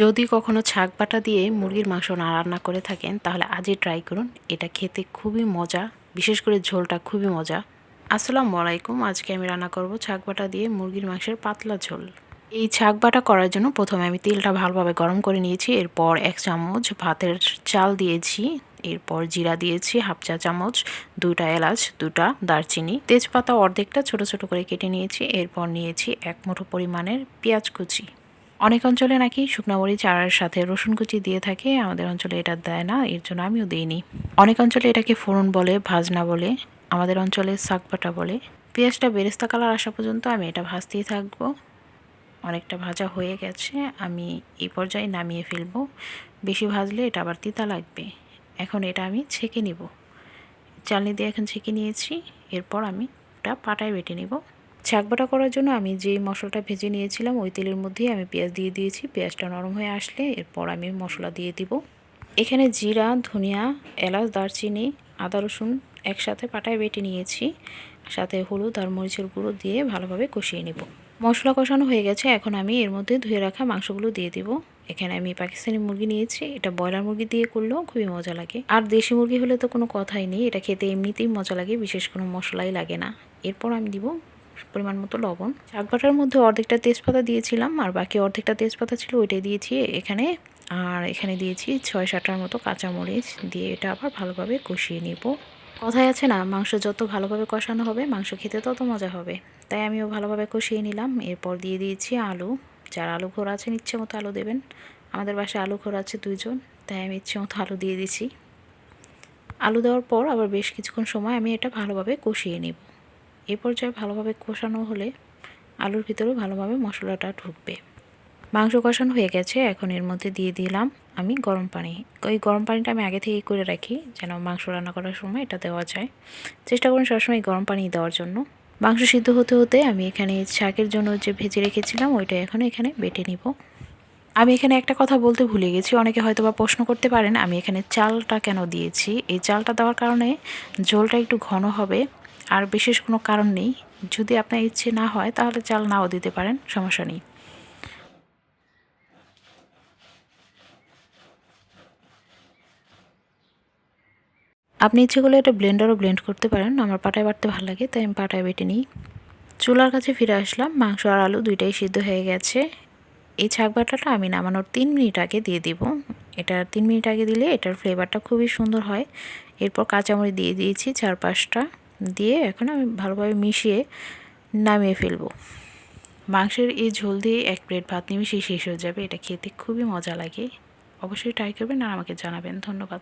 যদি কখনো ছাগ বাটা দিয়ে মুরগির মাংস না রান্না করে থাকেন, তাহলে আজই ট্রাই করুন। এটা খেতে খুবই মজা, বিশেষ করে ঝোলটা খুবই মজা। আসসালামু আলাইকুম, আজকে আমি রান্না করব ছাগ বাটা দিয়ে মুরগির মাংসের পাতলা ঝোল। এই ছাগ বাটা করার জন্য প্রথমে আমি তেলটা ভালোভাবে গরম করে নিয়েছি, এরপর এক চামচ ভাতের চাল দিয়েছি, এরপর জিরা দিয়েছি, হাফ চা চামচ দুটা এলাচ, দুটা দারচিনি, তেজপাতা অর্ধেকটা ছোট ছোট করে কেটে নিয়েছি, এরপর নিয়েছি এক মুঠো পরিমাণের পেঁয়াজ কুচি। অনেক অঞ্চলে নাকি শুকনো মরিচ চারার সাথে রসুন কুচি দিয়ে থাকে, আমাদের অঞ্চলে এটা দেয় না, এর জন্য আমিও দিইনি। অনেক অঞ্চলে এটাকে ফোড়ন বলে, ভাজনা বলে, আমাদের অঞ্চলে শাকবাটা বলে। পেঁয়াজটা বেরেস্তা কালার আসা পর্যন্ত আমি এটা ভাজতেই থাকব। অনেকটা ভাজা হয়ে গেছে, আমি এই পর্যায়ে নামিয়ে ফেলব। বেশি ভাজলে এটা আবার তিতা লাগবে। এখন এটা আমি ছেঁকে নিব। চালনি দিয়ে এখন ছেঁকে নিয়েছি, এরপর আমি এটা পাটায় বেটে নিব। ছাকবাটা করার জন্য আমি যে মশলাটা ভেজে নিয়েছিলাম, ওই তেলের মধ্যেই আমি পেঁয়াজ দিয়ে দিয়েছি। পেঁয়াজটা নরম হয়ে আসলে এরপর আমি মশলা দিয়ে দিব। এখানে জিরা, ধনিয়া, এলাচ, দারচিনি, আদা, রসুন একসাথে পাটায় বেটে নিয়েছি। সাথে হলুদ আর মরিচের গুঁড়ো দিয়ে ভালোভাবে কষিয়ে নেব। মশলা কষানো হয়ে গেছে, এখন আমি এর মধ্যে ধুয়ে রাখা মাংসগুলো দিয়ে দিব। এখানে আমি পাকিস্তানি মুরগি নিয়েছি, এটা ব্রয়লার মুরগি দিয়ে করলেও খুবই মজা লাগে। আর দেশি মুরগি হলে তো কোনো কথাই নেই, এটা খেতে এমনিতেই মজা লাগে, বিশেষ কোনো মশলাই লাগে না। এরপর আমি দিব পরিমাণ মতো লবণ। শাকবাটার মধ্যে অর্ধেকটা তেজপাতা দিয়েছিলাম, আর বাকি অর্ধেকটা তেজপাতা ছিল ওইটাই দিয়েছি এখানে। আর এখানে দিয়েছি ছয় সাতটার মতো কাঁচামরিচ দিয়ে এটা আবার ভালোভাবে কষিয়ে নিব। কথায় আছে না, মাংস যত ভালোভাবে কষানো হবে, মাংস খেতে তত মজা হবে। তাই আমিও ভালোভাবে কষিয়ে নিলাম। এরপর দিয়ে দিয়েছি আলু। যার আলু ঘোরা আছেন ইচ্ছে মতো আলু দেবেন। আমাদের বাসায় আলু ঘোরা আছে দুইজন, তাই আমি ইচ্ছে মতো আলু দিয়ে দিছি। আলু দেওয়ার পর আবার বেশ কিছুক্ষণ সময় আমি এটা ভালোভাবে কষিয়ে নিব। এ পর্যায়ে ভালোভাবে কষানো হলে আলুর ভিতরেও ভালোভাবে মশলাটা ঢুকবে। মাংস কষানো হয়ে গেছে, এখন এর মধ্যে দিয়ে দিলাম আমি গরম পানি। ওই গরম পানিটা আমি আগে থেকেই করে রাখি, যেন মাংস রান্না করার সময় এটা দেওয়া যায়। চেষ্টা করুন সবসময় গরম পানি দেওয়ার জন্য। মাংস সিদ্ধ হতে হতে আমি এখানে শাকের জন্য যে ভেজে রেখেছিলাম, ওইটা এখন এখানে বেটে নিব। আমি এখানে একটা কথা বলতে ভুলে গেছি, অনেকে হয়তো বা প্রশ্ন করতে পারেন, আমি এখানে চালটা কেন দিয়েছি? এই চালটা দেওয়ার কারণে ঝোলটা একটু ঘন হবে। আর বিশেষ কোনো কারণ নেই। যদি আপনার ইচ্ছে না হয়, তাহলে চাল নাও দিতে পারেন, সমস্যা নেই। আপনি ইচ্ছে করলে এটা ব্লেন্ডারও ব্লেন্ড করতে পারেন। আমার পাটায় বাটতে ভালো লাগে, তাই আমি পাটায় বেটে নিই। চুলার কাছে ফিরে আসলাম। মাংস আর আলু দুইটাই সিদ্ধ হয়ে গেছে। এই ছাক বাটাটা আমি নামানোর তিন মিনিট আগে দিয়ে দিব। এটা তিন মিনিট আগে দিলে এটার ফ্লেভারটা খুবই সুন্দর হয়। এরপর কাঁচামরিচ দিয়ে দিয়েছি চার পাঁচটা দিয়ে এখন আমি ভালোভাবে মিশিয়ে নামিয়ে ফেলব। মাংসের এই ঝোল দিয়ে এক প্লেট ভাত নিমিশে শেষ হয়ে যাবে। এটা খেতে খুবই মজা লাগে। অবশ্যই ট্রাই করবেন আর আমাকে জানাবেন। ধন্যবাদ।